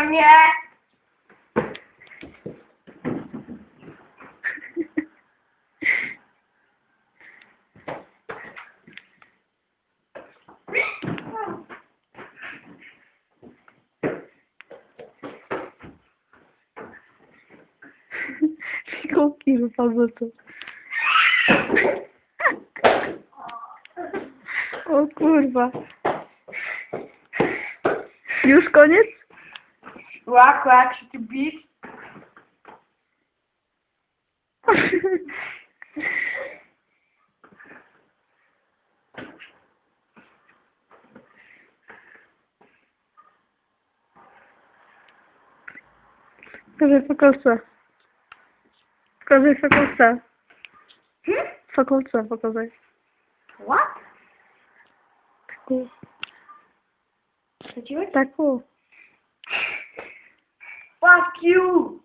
mnie! Fikołki wypadły tu. O kurwa. Już koniec? Quack, quack, shitty beat. Pokażę fakolce. Pokażę fakolce. Hmm? Fakolce pokażę. What? Is it yours? That's cool. Fuck you!